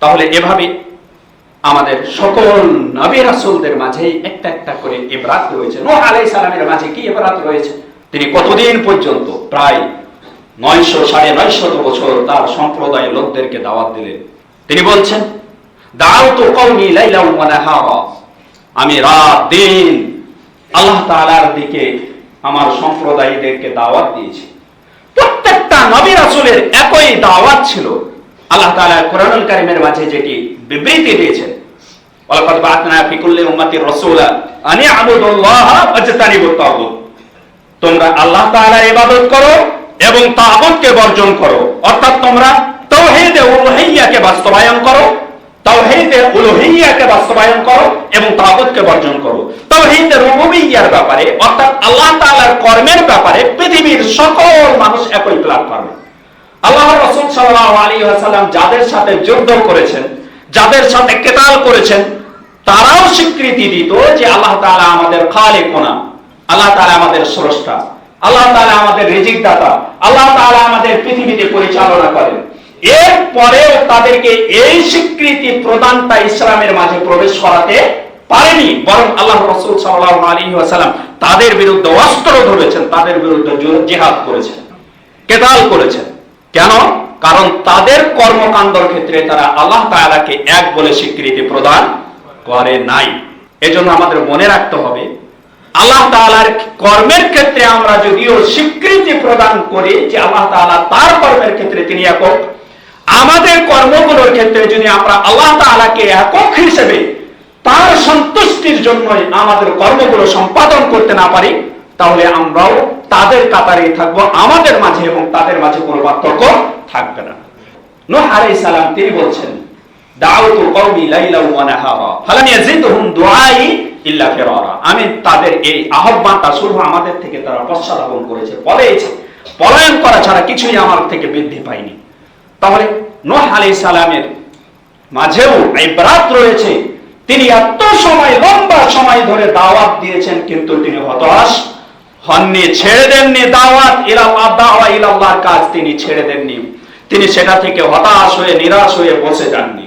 তাহলে এভাবে আমাদের সকল নবী রাসূলদের মাঝেই একটা একটা করে ইবরাত রয়েছে। নূহ আলাইহিস সালামের মাঝে কি এবরাত রয়েছে? তিনি কতদিন পর্যন্ত? প্রায় নয়শো, সাড়ে নয়শত বছর তার সম্প্রদায়ের লোকদেরকে দাওয়াত দিলেন। তিনি বলছেন লাইলা ওয়া নাহারা। আমি রাত দিন আল্লাহ তাআলার দিকে আমার সম্প্রদায়দেরকে দাওয়াত দিয়েছি। প্রত্যেকটা নবী রাসূলের একই দাওয়াত ছিল। আল্লাহ তাআলা কোরআনুল কারীমের মাঝে যেটি বিবৃতি দিয়েছেন, ওয়ালাকাদ বাআতনা ফি কুল্লি উম্মাতির রাসূলা আনি আবুদুল্লাহ ওয়াজতানিবুত তাগুত। তোমরা আল্লাহ তাআলার ইবাদত করো এবং তাগুতকে বর্জন করো। অর্থাৎ তোমরা তাওহীদে উলুহিয়্যাকে বাস্তবায়ন করো, তাওহীদে উলুহিয়্যাকে বাস্তবায়ন করো এবং তাগুতকে বর্জন করো। তাওহীদে রুবুবিয়্যার ব্যাপারে, অর্থাৎ আল্লাহ তাআলার কর্মের ব্যাপারে পৃথিবীর সকল মানুষ একই প্ল্যাটফর্মে। আল্লাহ রাসূল ওয়াসাল্লাম যাদের সাথে যুদ্ধ করেছেন, যাদের সাথে কেতাল করেছেন, তারাও স্বীকৃতি দিত যে আল্লাহ আমাদের আল্লাহ আমাদের স্রষ্টা, আল্লাহ আমাদের রিজিক দাতা আল্লাহ আমাদের পৃথিবীতে পরিচালনা করেন। এর তাদেরকে এই স্বীকৃতি প্রদানটা ইসলামের মাঝে প্রবেশ করাতে পারেনি, বরং আল্লাহ রাসূল ওয়াসাল্লাম তাদের বিরুদ্ধে অস্ত্র ধরেছেন, তাদের বিরুদ্ধে জিহাদ করেছেন, কেতাল করেছেন। কেন? কারণ তাদের কর্মকাণ্ডর ক্ষেত্রে তারা আল্লাহ তাআলাকে এক বলে স্বীকৃতি প্রদান করে নাই। এজন্য আমাদের মনে রাখতে হবে, আল্লাহ তাআলার কর্মের ক্ষেত্রে আমরা যদিও স্বীকৃতি প্রদান করি যে আল্লাহ তাআলা তার কর্মের ক্ষেত্রে তিনি একক, আমাদের কর্মগুলোর ক্ষেত্রে যদি আমরা আল্লাহ তাআলাকে একক হিসেবে তার সন্তুষ্টির জন্যই আমাদের কর্মগুলো সম্পাদন করতে না পারি তাহলে আমরাও তাদের কাতারে থাকব, আমাদের মাঝে এবং তাদের মাঝে কোনো পার্থক্য থাকবে না। নূহ সালাম তিনি বলছেন, দাউতু কওমি লাইলা ওয়া নাহারা, ফালাম দুআই ইল্লা ফিরারা। আমি তাদের এই আহ্বানটা শুধু আমাদের থেকে তারা পশ্চাদাপন করেছে পলায়ন করা ছাড়া কিছুই আমার থেকে বৃদ্ধি পায়নি। তাহলে নূহ আলাইহিস সালামের মাঝেও ইবরাত রয়েছে। তিনি এত সময়, লম্বা সময় ধরে দাওয়াত দিয়েছেন, কিন্তু তিনি হতাশ হননি, ছেড়ে দেননি দাওয়াত ইলাল্লাহ ইলাল্লাহর কাজ তিনি ছেড়ে দেননি। তিনি সেটা থেকে হতাশ হয়ে, নিরাশ হয়ে বসে যাননি।